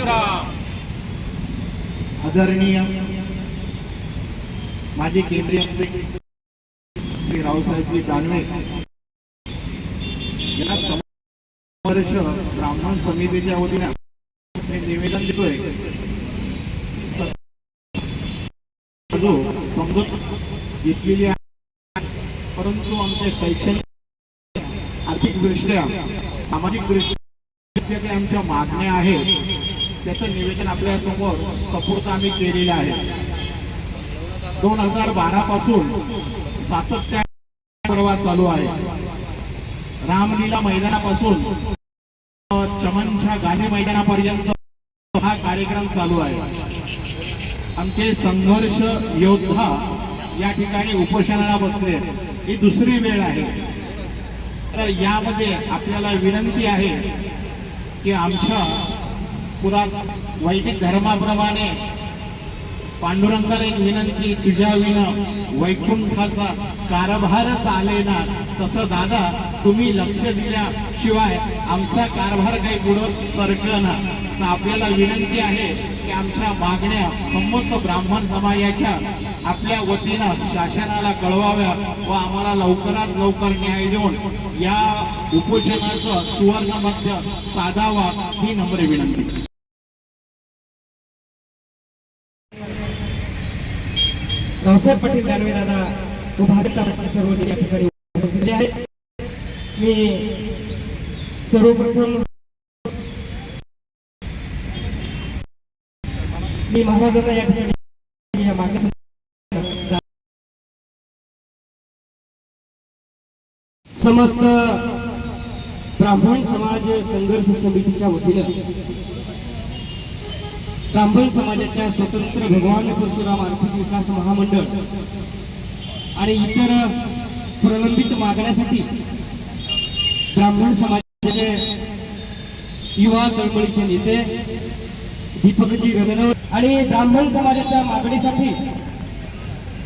परशुराम. आदरणीय माजी केंद्रीय मंत्री श्री रावसाहेबजी दानवे या वर्ष ब्राह्मण समितीच्या वतीने मी निवेदन देतोय. जो घेतलेली आहे. परंतु आमच्या शैक्षणिक आर्थिकदृष्ट्या सामाजिकदृष्ट्या ज्या काही आमच्या मागण्या आहेत त्याचं निवेदन आपल्यासमोर सपूर्त आम्ही केलेलं आहे. दोन हजार बारा पासून सातत्याने प्रवास चालू आहे. रामलीला मैदानापासून चमनच्या गांधी मैदानापर्यंत हा कार्यक्रम चालू आहे. आमचे संघर्ष योद्धा या ठिकाणी उपोषणाला बसले. ही दुसरी वेळ आहे. तर यामध्ये आपल्याला विनंती आहे की आमच्या पुरा वैदिक धर्माप्रमाणे पांडुरंगाला एक विनंती तुझ्या विन वैकुंठाचा कारभारच आले ना तसं दादा तुम्ही लक्ष दिल्याशिवाय आमचा कारभार काही पुढं सरकलं ना तर आपल्याला विनंती आहे की आमच्या मागण्या समस्त ब्राह्मण समाजाच्या आपल्या वतीनं शासनाला कळवाव्या व आम्हाला लवकरात लवकर न्याय देऊन या उपोषणाचं सुवर्ण मध्य साधावा ही नम्र विनंती. रावसाहेब पाटील दानवे दादा व सर्व या ठिकाणी उपस्थित आहेत. मी सर्वप्रथम मी महाराजांना या ठिकाणी या मागे समस्त ब्राह्मण समाज संघर्ष समितीच्या वतीनं ब्राह्मण समाजाच्या स्वतंत्र भगवान परशुराम आर्थिक विकास महामंडळ आणि इतर प्रलंबित मागण्यासाठी ब्राह्मण समाजाचे युवा चळवळीचे नेते दीपकजी रननवत आणि ब्राह्मण समाजाच्या मागणीसाठी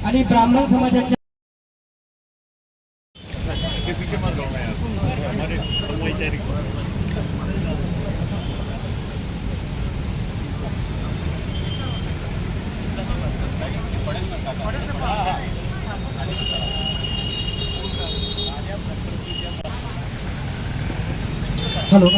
आणि ब्राह्मण समाजाच्या हॅलो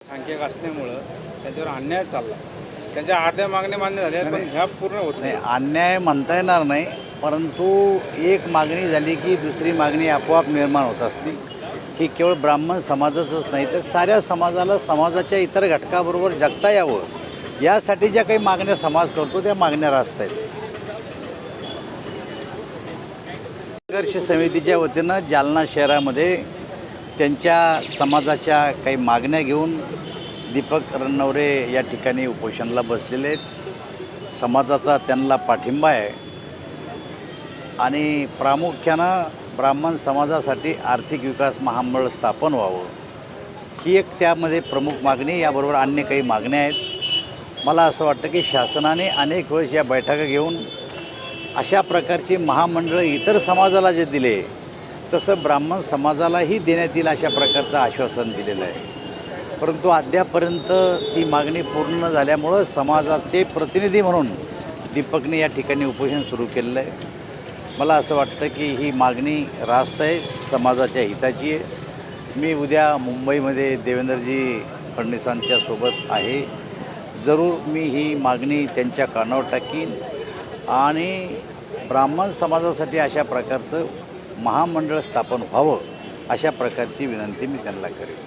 सांख्यिक असल्यामुळं त्याच्यावर अन्याय चालला. त्यांच्या अर्ध्या मागण्या मान्य झाल्या पण ह्या पूर्ण होत नाही. अन्याय म्हणता येणार नाही परंतु एक मागणी झाली की दुसरी मागणी आपोआप निर्माण होत असते. ही केवळ ब्राह्मण समाजाचंच नाही तर साऱ्या समाजाला समाजाच्या इतर घटकाबरोबर जगता यावं. यासाठी ज्या काही मागण्या समाज करतो त्या मागण्या रास्त आहेत. संघर्ष समितीच्या वतीनं जालना शहरामध्ये त्यांच्या समाजाच्या काही मागण्या घेऊन दीपक रणनवरे या ठिकाणी उपोषणाला बसलेले आहेत. समाजाचा त्यांना पाठिंबा आहे. आणि प्रामुख्यानं ब्राह्मण समाजासाठी आर्थिक विकास महामंडळ स्थापन व्हावं. ही एक त्यामध्ये प्रमुख मागणी याबरोबर अन्य काही मागण्या आहेत. मला असं वाटतं की शासनाने अनेक वेळेस या बैठका घेऊन अशा प्रकारची महामंडळं इतर समाजाला जे दिले तसं ब्राह्मण समाजालाही देण्यात येईल अशा प्रकारचं आश्वासन दिलेलं आहे. परंतु अद्यापर्यंत ती मागणी पूर्ण झाल्यामुळं समाजाचे प्रतिनिधी म्हणून दीपकने या ठिकाणी उपोषण सुरू केलेलं आहे. मला असं वाटतं की ही मागणी रास्त आहे समाजाच्या हिताची आहे. मी उद्या मुंबईमध्ये देवेंद्रजी फडणवीसांच्या सोबत आहे. जरूर मी ही मागणी त्यांच्या कानावर टाकीन आणि ब्राह्मण समाजासाठी अशा प्रकारचं महामंडळ स्थापन व्हावं अशा प्रकारची विनंती मी त्यांना करेन.